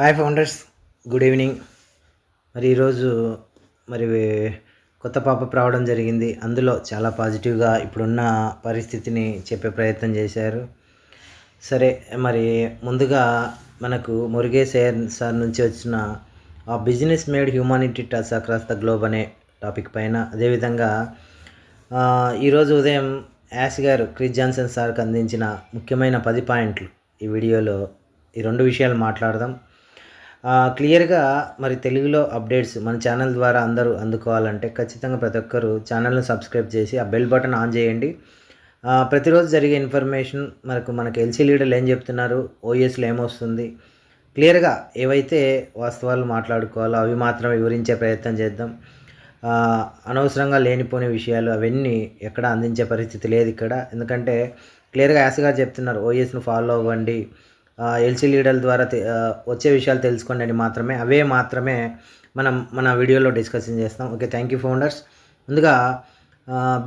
Hi founders good evening మరి ఈరోజు మరి కొత్త పాప రావడం జరిగింది. అందులో చాలా పాజిటివ్గా ఇప్పుడున్న పరిస్థితిని చెప్పే ప్రయత్నం చేశారు. సరే మరి ముందుగా మనకు మురుగే సేర్ సార్ నుంచి వచ్చిన ఆ business made humanity touch across the globe అనే టాపిక్ పైన. అదేవిధంగా ఈరోజు ఉదయం యాస్ గారు క్రిస్ జాన్సన్ సార్కి అందించిన ముఖ్యమైన పది పాయింట్లు ఈ వీడియోలో ఈ రెండు విషయాలు మాట్లాడదాం. క్లియర్గా మరి తెలుగులో అప్డేట్స్ మన ఛానల్ ద్వారా అందరూ అందుకోవాలంటే ఖచ్చితంగా ప్రతి ఒక్కరు ఛానల్ను సబ్స్క్రైబ్ చేసి ఆ బెల్ బటన్ ఆన్ చేయండి. ప్రతిరోజు జరిగే ఇన్ఫర్మేషన్ మనకు మనకు ఎల్సీ లీడర్లు ఏం చెప్తున్నారు ఓఎస్లో ఏమొస్తుంది క్లియర్గా ఏవైతే వాస్తవాలు మాట్లాడుకోవాలో అవి మాత్రం వివరించే ప్రయత్నం చేద్దాం. అనవసరంగా లేనిపోని విషయాలు అవన్నీ ఎక్కడ అందించే పరిస్థితి లేదు ఇక్కడ. ఎందుకంటే క్లియర్గా యాసగా చెప్తున్నారు ఓఎస్ను ఫాలో అవ్వండి. ఎల్సీ లీడర్ల ద్వారా వచ్చే విషయాలు తెలుసుకోండి అని మాత్రమే. అవే మాత్రమే మనం మన వీడియోలో డిస్కషన్ చేస్తాం. Okay thank you founders. ముందుగా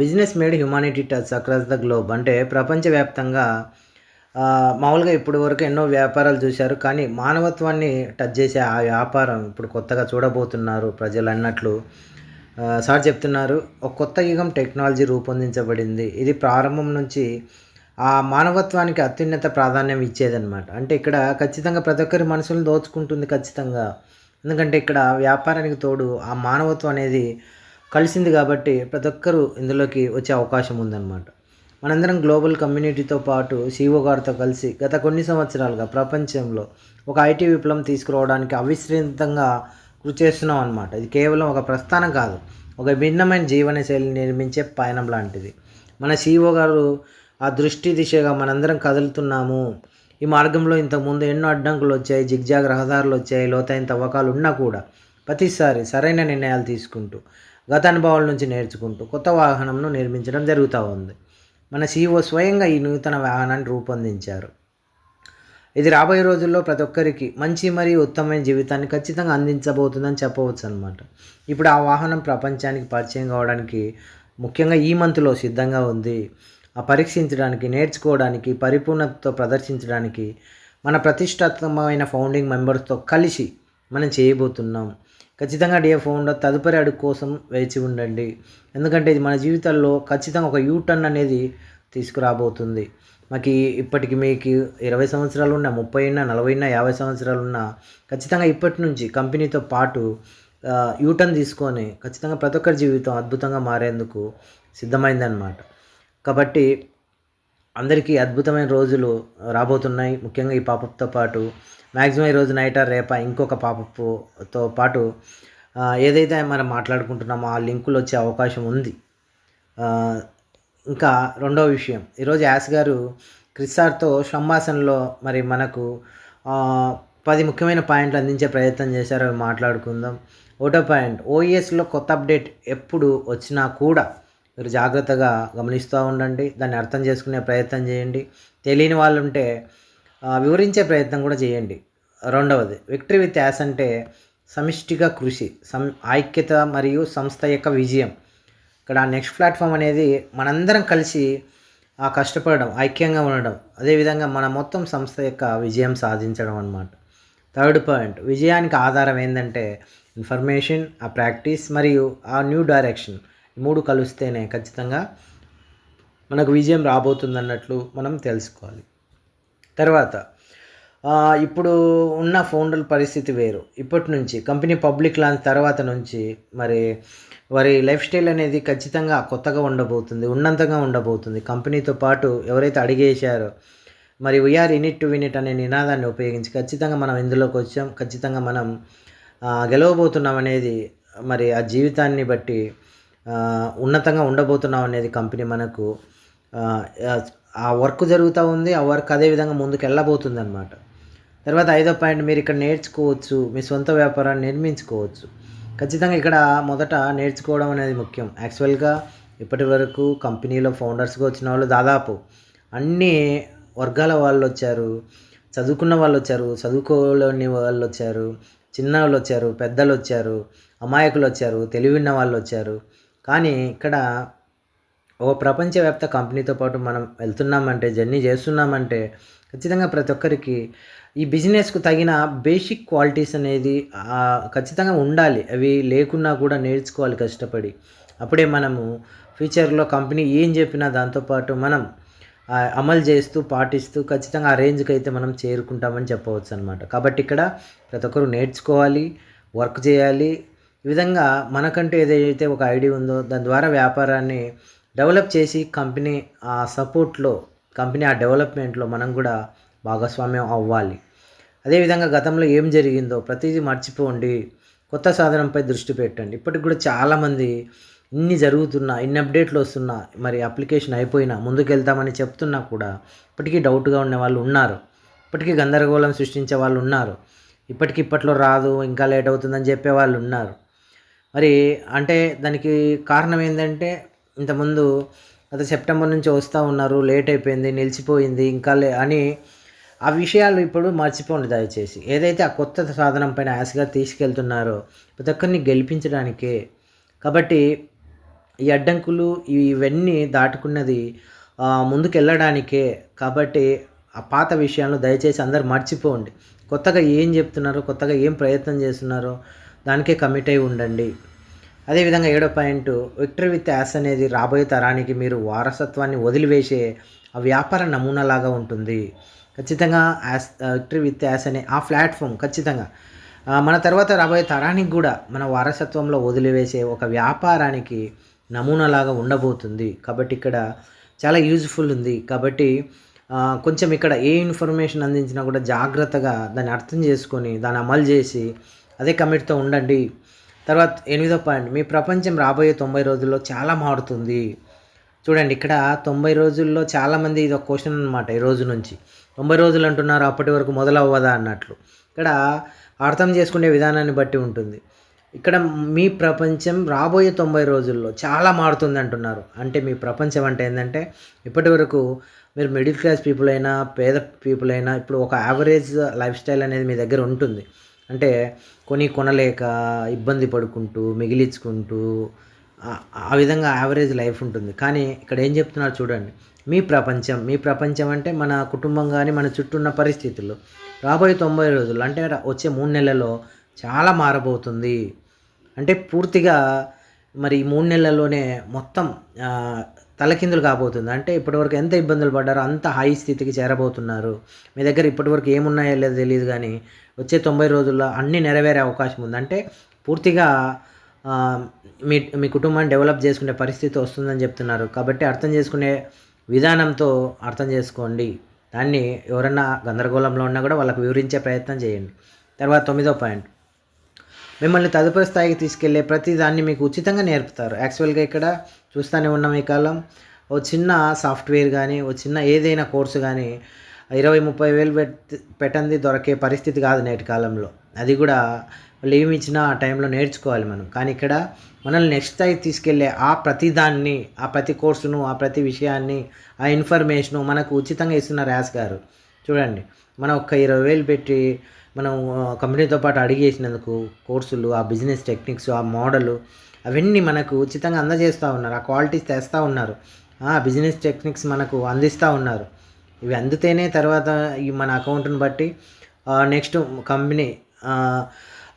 business made humanity touch across the globe అంటే ప్రపంచవ్యాప్తంగా మామూలుగా ఇప్పటి వరకు ఎన్నో వ్యాపారాలు చూశారు కానీ మానవత్వాన్ని టచ్ చేసే ఆ వ్యాపారం ఇప్పుడు కొత్తగా చూడబోతున్నారు ప్రజలు అన్నట్లు. సార్ చెప్తున్నారు ఒక కొత్త యుగం టెక్నాలజీ రూపొందించబడింది. ఇది ప్రారంభం నుంచి ఆ మానవత్వానికి అత్యున్నత ప్రాధాన్యం ఇచ్చేదన్నమాట. అంటే ఇక్కడ ఖచ్చితంగా ప్రతి ఒక్కరి మనసులను దోచుకుంటుంది ఖచ్చితంగా. ఎందుకంటే ఇక్కడ వ్యాపారానికి తోడు ఆ మానవత్వం అనేది కలిసింది కాబట్టి ప్రతి ఒక్కరూ ఇందులోకి వచ్చే అవకాశం ఉందన్నమాట. మనందరం గ్లోబల్ కమ్యూనిటీతో పాటు సీఓ గారితో కలిసి గత కొన్ని సంవత్సరాలుగా ప్రపంచంలో ఒక ఐటీ విప్లవం తీసుకురావడానికి అవిశ్రాంతంగా కృషి చేస్తున్నాం అనమాట ఇది కేవలం ఒక ప్రస్థానం కాదు ఒక భిన్నమైన జీవన శైలిని నిర్మించే పయనం లాంటిది. మన సీఓ గారు ఆ దృష్టి దిశగా మనందరం కదులుతున్నాము. ఈ మార్గంలో ఇంతకుముందు ఎన్నో అడ్డంకులు వచ్చాయి జిగ్జాగ్ రహదారులు వచ్చాయి లోతైన తవ్వకాలు ఉన్నా కూడా ప్రతిసారి సరైన నిర్ణయాలు తీసుకుంటూ గత అనుభవాల నుంచి నేర్చుకుంటూ కొత్త వాహనంను నిర్మించడం జరుగుతూ ఉంది. మన సీఈఓ స్వయంగా ఈ నూతన వాహనాన్ని రూపొందించారు. ఇది రాబోయే రోజుల్లో ప్రతి ఒక్కరికి మంచి మరియు ఉత్తమమైన జీవితాన్ని ఖచ్చితంగా అందించబోతుందని చెప్పవచ్చు అనమాట ఇప్పుడు ఆ వాహనం ప్రపంచానికి పరిచయం కావడానికి ముఖ్యంగా ఈ మంత్లో సిద్ధంగా ఉంది. పరీక్షించడానికి నేర్చుకోవడానికి పరిపూర్ణతతో ప్రదర్శించడానికి మన ప్రతిష్టాత్మకమైన ఫౌండింగ్ మెంబర్స్తో కలిసి మనం చేయబోతున్నాం. ఖచ్చితంగా డిఎఫ్ ఫౌండర్ తదుపరి అడుగు కోసం వేచి ఉండండి. ఎందుకంటే ఇది మన జీవితాల్లో ఖచ్చితంగా ఒక యూ టర్న్ అనేది తీసుకురాబోతుంది. మాకు ఇప్పటికి మీకు ఇరవై సంవత్సరాలు ఉన్నా ముప్పై ఉన్నా నలభై ఉన్నా యాభై సంవత్సరాలు ఉన్నా ఖచ్చితంగా ఇప్పటి నుంచి కంపెనీతో పాటు యూటర్న్ తీసుకొని ఖచ్చితంగా ప్రతి ఒక్కరి జీవితం అద్భుతంగా మారేందుకు సిద్ధమైందన్నమాట. కాబట్టి అందరికీ అద్భుతమైన రోజులు రాబోతున్నాయి. ముఖ్యంగా ఈ పాపప్తో పాటు మ్యాక్సిమం ఈ రోజు నైట్ రేప ఇంకొక పాపప్తో పాటు ఏదైతే మనం మాట్లాడుకుంటున్నామో ఆ లింకులు వచ్చే అవకాశం ఉంది. ఇంకా రెండవ విషయం. ఈరోజు యాస్ గారు క్రిస్సార్తో సంభాషణలో మరి మనకు పది ముఖ్యమైన పాయింట్లు అందించే ప్రయత్నం చేశారు అవి మాట్లాడుకుందాం. ఒకటో పాయింట్ ఓఎస్లో కొత్త అప్డేట్ ఎప్పుడు వచ్చినా కూడా మీరు జాగ్రత్తగా గమనిస్తూ ఉండండి దాన్ని అర్థం చేసుకునే ప్రయత్నం చేయండి. తెలియని వాళ్ళు ఉంటే వివరించే ప్రయత్నం కూడా చేయండి. రెండవది విక్టరీ విత్ యాస్ అంటే సమిష్టిగా కృషి సం ఐక్యత మరియు సంస్థ యొక్క విజయం. ఇక్కడ నెక్స్ట్ ప్లాట్ఫామ్ అనేది మనందరం కలిసి ఆ కష్టపడడం ఐక్యంగా ఉండడం అదేవిధంగా మన మొత్తం సంస్థ యొక్క విజయం సాధించడం అన్నమాట. థర్డ్ పాయింట్ విజయానికి ఆధారం ఏంటంటే ఇన్ఫర్మేషన్ ఆ ప్రాక్టీస్ మరియు ఆ న్యూ డైరెక్షన్. మూడు కలిస్తేనే ఖచ్చితంగా మనకు విజయం రాబోతుంది అన్నట్లు మనం తెలుసుకోవాలి. తర్వాత ఇప్పుడు ఉన్న ఫోన్ల పరిస్థితి వేరు. ఇప్పటి నుంచి కంపెనీ పబ్లిక్ లాంచ్ తర్వాత నుంచి మరి వారి లైఫ్ స్టైల్ అనేది ఖచ్చితంగా కొత్తగా ఉండబోతుంది ఉన్నంతగా ఉండబోతుంది. కంపెనీతో పాటు ఎవరైతే అడిగేశారో మరి వీఆర్ ఇనిట్ టు వినిట్ అనే నినాదాన్ని ఉపయోగించి ఖచ్చితంగా మనం ఇందులోకి వచ్చాం. ఖచ్చితంగా మనం గెలవబోతున్నాం అనేది మరి ఆ జీవితాన్ని బట్టి ఉన్నతంగా ఉండబోతున్నాం అనేది కంపెనీ మనకు ఆ, వర్క్ జరుగుతూ ఉంది ఆ వర్క్ అదే విధంగా ముందుకు వెళ్ళబోతుంది అనమాట తర్వాత ఐదో పాయింట్ మీరు ఇక్కడ నేర్చుకోవచ్చు మీ సొంత వ్యాపారాన్ని నిర్మించుకోవచ్చు. ఖచ్చితంగా ఇక్కడ మొదట నేర్చుకోవడం అనేది ముఖ్యం. యాక్చువల్గా ఇప్పటి వరకు కంపెనీలో ఫౌండర్స్గా వచ్చిన వాళ్ళు దాదాపు అన్ని వర్గాల వాళ్ళు వచ్చారు చదువుకున్న వాళ్ళు వచ్చారు చదువుకోలేని వాళ్ళు వచ్చారు చిన్న వాళ్ళు వచ్చారు పెద్దలు వచ్చారు అమాయకులు వచ్చారు తెలివిన్న వాళ్ళు వచ్చారు. కానీ ఇక్కడ ఓ ప్రపంచవ్యాప్త కంపెనీతో పాటు మనం వెళ్తున్నామంటే జర్నీ చేస్తున్నామంటే ఖచ్చితంగా ప్రతి ఒక్కరికి ఈ బిజినెస్కు తగిన బేసిక్ క్వాలిటీస్ అనేది ఖచ్చితంగా ఉండాలి. అవి లేకున్నా కూడా నేర్చుకోవాలి కష్టపడి. అప్పుడే మనము ఫ్యూచర్లో కంపెనీ ఏం చెప్పినా దాంతోపాటు మనం అమలు చేస్తూ పాటిస్తూ ఖచ్చితంగా ఆ రేంజ్కి అయితే మనం చేరుకుంటామని చెప్పవచ్చు అనమాట కాబట్టి ఇక్కడ ప్రతి ఒక్కరు నేర్చుకోవాలి వర్క్ చేయాలి ఈ విధంగా మనకంటూ ఏదైతే ఒక ఐడియా ఉందో దాని ద్వారా వ్యాపారాన్ని డెవలప్ చేసి కంపెనీ ఆ సపోర్ట్లో కంపెనీ ఆ డెవలప్మెంట్లో మనం కూడా భాగస్వామ్యం అవ్వాలి. అదేవిధంగా గతంలో ఏం జరిగిందో ప్రతిదీ మర్చిపోండి. కొత్త సాధనంపై దృష్టి పెట్టండి. ఇప్పటికి కూడా చాలామంది ఇన్ని జరుగుతున్నా ఇన్ని అప్డేట్లు వస్తున్నా మరి అప్లికేషన్ అయిపోయినా ముందుకెళ్తామని చెప్తున్నా కూడా ఇప్పటికీ డౌట్గా ఉండే వాళ్ళు ఉన్నారు. ఇప్పటికీ గందరగోళం సృష్టించే వాళ్ళు ఉన్నారు. ఇప్పటికి ఇప్పట్లో రాదు ఇంకా లేట్ అవుతుందని చెప్పే వాళ్ళు ఉన్నారు. మరి అంటే దానికి కారణం ఏంటంటే ఇంతకుముందు అది సెప్టెంబర్ నుంచి వస్తూ ఉన్నారు లేట్ అయిపోయింది నిలిచిపోయింది ఇంకా లే అని ఆ విషయాలు ఇప్పుడు మర్చిపోండి దయచేసి. ఏదైతే ఆ కొత్త సాధనం పైన ఆశగా తీసుకెళ్తున్నారో ప్రతి ఒక్కరిని గెలిపించడానికే. కాబట్టి ఈ అడ్డంకులు ఇవన్నీ దాటుకున్నది ముందుకెళ్ళడానికే. కాబట్టి ఆ పాత విషయాలను దయచేసి అందరు మర్చిపోండి. కొత్తగా ఏం చెప్తున్నారో కొత్తగా ఏం ప్రయత్నం చేస్తున్నారో దానికే కమిట్ అయి ఉండండి. అదేవిధంగా ఏడో పాయింట్ విక్టరీ విత్ యాస్ అనేది రాబోయే తరానికి మీరు వారసత్వాన్ని వదిలివేసే ఆ వ్యాపార నమూనాలాగా ఉంటుంది. ఖచ్చితంగా యాస్ విక్టరీ విత్ యాస్ అనే ఆ ప్లాట్ఫామ్ ఖచ్చితంగా మన తర్వాత రాబోయే తరానికి కూడా మన వారసత్వంలో వదిలివేసే ఒక వ్యాపారానికి నమూనాలాగా ఉండబోతుంది. కాబట్టి ఇక్కడ చాలా యూజ్ఫుల్ ఉంది. కాబట్టి కొంచెం ఇక్కడ ఏ ఇన్ఫర్మేషన్ అందించినా కూడా జాగ్రత్తగా దాన్ని అర్థం చేసుకొని దాన్ని అమలు చేసి అదే కమిట్తో ఉండండి. తర్వాత ఎనిమిదో పాయింట్ మీ ప్రపంచం రాబోయే తొంభై రోజుల్లో చాలా మారుతుంది. చూడండి ఇక్కడ తొంభై రోజుల్లో చాలామంది ఇది ఒక క్వశ్చన్ అనమాట ఈ రోజు నుంచి. తొంభై రోజులు అంటున్నారు అప్పటి వరకు మొదలవ్వదా అన్నట్లు. ఇక్కడ అర్థం చేసుకునే విధానాన్ని బట్టి ఉంటుంది. ఇక్కడ మీ ప్రపంచం రాబోయే తొంభై రోజుల్లో చాలా మారుతుంది అంటున్నారు. అంటే మీ ప్రపంచం అంటే ఏంటంటే ఇప్పటి వరకు మీరు మిడిల్ క్లాస్ పీపుల్ అయినా పేద పీపుల్ అయినా ఇప్పుడు ఒక యావరేజ్ లైఫ్ స్టైల్ అనేది మీ దగ్గర ఉంటుంది. అంటే కొని కొనలేక ఇబ్బంది పడుకుంటూ మిగిలించుకుంటూ ఆ- విధంగా యావరేజ్ లైఫ్ ఉంటుంది. కానీ ఇక్కడ ఏం చెప్తున్నారు చూడండి. మీ ప్రపంచం మీ ప్రపంచం అంటే మన కుటుంబం కానీ మన చుట్టూ ఉన్న పరిస్థితులు. రాబోయే తొంభై రోజులు అంటే వచ్చే మూడు నెలల్లో చాలా మారబోతుంది. అంటే పూర్తిగా మరి ఈ మూడు నెలల్లోనే మొత్తం తలకిందులు కాబోతుంది. అంటే ఇప్పటివరకు ఎంత ఇబ్బందులు పడ్డారో అంత హై స్థితికి చేరబోతున్నారు. మీ దగ్గర ఇప్పటివరకు ఏమున్నాయో లేదో తెలియదు కానీ వచ్చే తొంభై రోజుల్లో అన్నీ నెరవేరే అవకాశం ఉంది. అంటే పూర్తిగా మీ మీ కుటుంబాన్ని డెవలప్ చేసుకునే పరిస్థితి వస్తుందని చెప్తున్నారు. కాబట్టి అర్థం చేసుకునే విధానంతో అర్థం చేసుకోండి. దాన్ని ఎవరన్నా గందరగోళంలో ఉన్నా కూడా వాళ్ళకు వివరించే ప్రయత్నం చేయండి. తర్వాత తొమ్మిదో పాయింట్. మిమ్మల్ని తదుపరి స్థాయికి తీసుకెళ్ళే ప్రతి దాన్ని మీకు ఉచితంగా నేర్పుతారు. యాక్చువల్గా ఇక్కడ చూస్తూనే ఉన్నాం ఈ కాలం. ఓ చిన్న సాఫ్ట్వేర్ కానీ ఓ చిన్న ఏదైనా కోర్సు కానీ ఇరవై ముప్పై వేలు పెట్టి పెట్టంది దొరికే పరిస్థితి కాదు నేటి కాలంలో. అది కూడా వాళ్ళు ఏమి ఇచ్చినా ఆ టైంలో నేర్చుకోవాలి మనం. కానీ ఇక్కడ మనల్ని నెక్స్ట్ స్థాయి తీసుకెళ్ళే ఆ ప్రతి దాన్ని ఆ ప్రతి కోర్సును ఆ ప్రతి విషయాన్ని ఆ ఇన్ఫర్మేషను మనకు ఉచితంగా ఇస్తున్నారు యాస్ గారు. చూడండి మనం ఒక్క ఇరవై వేలు పెట్టి మనం కంపెనీతో పాటు అడిగేసినందుకు కోర్సులు ఆ బిజినెస్ టెక్నిక్స్ ఆ మోడలు అవన్నీ మనకు ఉచితంగా అందజేస్తూ ఉన్నారు. ఆ క్వాలిటీస్ తెస్తూ ఉన్నారు. ఆ బిజినెస్ టెక్నిక్స్ మనకు అందిస్తూ ఉన్నారు. ఇవి అందితేనే తర్వాత మన అకౌంట్ని బట్టి నెక్స్ట్ కంపెనీ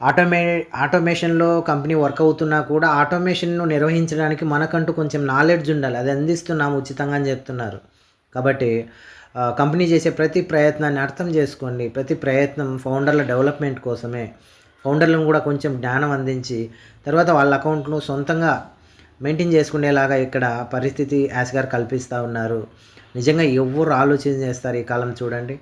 ఆటోమే ఆటోమేషన్లో కంపెనీ వర్క్ అవుతున్నా కూడా ఆటోమేషన్ను నిర్వహించడానికి మనకంటూ కొంచెం నాలెడ్జ్ ఉండాలి. అది అందిస్తున్నాము ఉచితంగా అని చెప్తున్నారు. కాబట్టి కంపెనీ చేసే ప్రతి ప్రయత్నాన్ని అర్థం చేసుకోండి. ప్రతి ప్రయత్నం ఫౌండర్ల డెవలప్మెంట్ కోసమే. ఫౌండర్లను కూడా కొంచెం జ్ఞానం అందించి తర్వాత వాళ్ళ అకౌంట్ను సొంతంగా మెయింటైన్ చేసుకునేలాగా ఇక్కడ పరిస్థితి యాస్ గారు కల్పిస్తూ ఉన్నారు. నిజంగా ఎవరు ఆలోచన చేస్తారు ఈ కాలం చూడండి.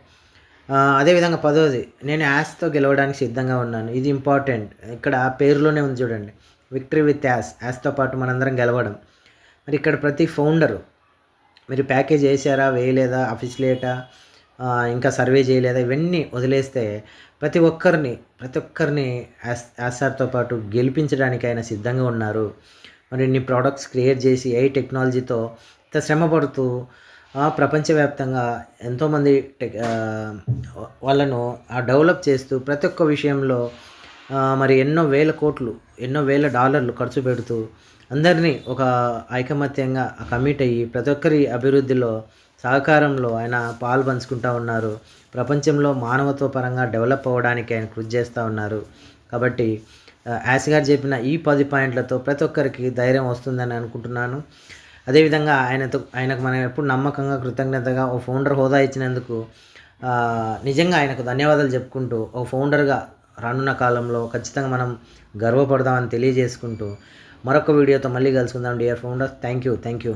అదేవిధంగా పదోది నేను యాస్తో గెలవడానికి సిద్ధంగా ఉన్నాను. ఇది ఇంపార్టెంట్. ఇక్కడ పేరులోనే ఉంది చూడండి. Victory with as. యాస్తో పాటు మనందరం గెలవడం. మరి ఇక్కడ ప్రతి ఫౌండరు మీరు ప్యాకేజ్ వేసారా వేయలేదా అఫిషియేటా ఇంకా సర్వే చేయలేదా ఇవన్నీ వదిలేస్తే ప్రతి ఒక్కరిని ప్రతి ఒక్కరిని యాస్ యాసార్తో పాటు గెలిపించడానికి ఆయన సిద్ధంగా ఉన్నారు. మరి ఇన్ని ప్రోడక్ట్స్ క్రియేట్ చేసి ఏ టెక్నాలజీతో ఇంత శ్రమ పడుతూ ప్రపంచవ్యాప్తంగా ఎంతోమంది టెక్ వాళ్ళను ఆ డెవలప్ చేస్తూ ప్రతి ఒక్క విషయంలో మరి ఎన్నో వేల కోట్లు ఎన్నో వేల డాలర్లు ఖర్చు పెడుతూ అందరినీ ఒక ఐకమత్యంగా కమిట్ అయ్యి ప్రతి ఒక్కరి అభివృద్ధిలో సహకారంలో ఆయన పాలు పంచుకుంటూ ఉన్నారు. ప్రపంచంలో మానవత్వ పరంగా డెవలప్ అవ్వడానికి ఆయన కృషి చేస్తూ ఉన్నారు. కాబట్టి యాస్ గారు చెప్పిన ఈ పది పాయింట్లతో ప్రతి ఒక్కరికి ధైర్యం వస్తుందని అనుకుంటున్నాను. అదేవిధంగా ఆయనతో ఆయనకు మనం ఎప్పుడు నమ్మకంగా కృతజ్ఞతగా ఓ ఫౌండర్ హోదా ఇచ్చినందుకు నిజంగా ఆయనకు ధన్యవాదాలు చెప్పుకుంటూ ఓ ఫౌండర్గా రానున్న కాలంలో ఖచ్చితంగా మనం గర్వపడదామని తెలియజేసుకుంటూ మరొక వీడియోతో మళ్ళీ కలుసుకుందాం. Dear founder thank you thank you.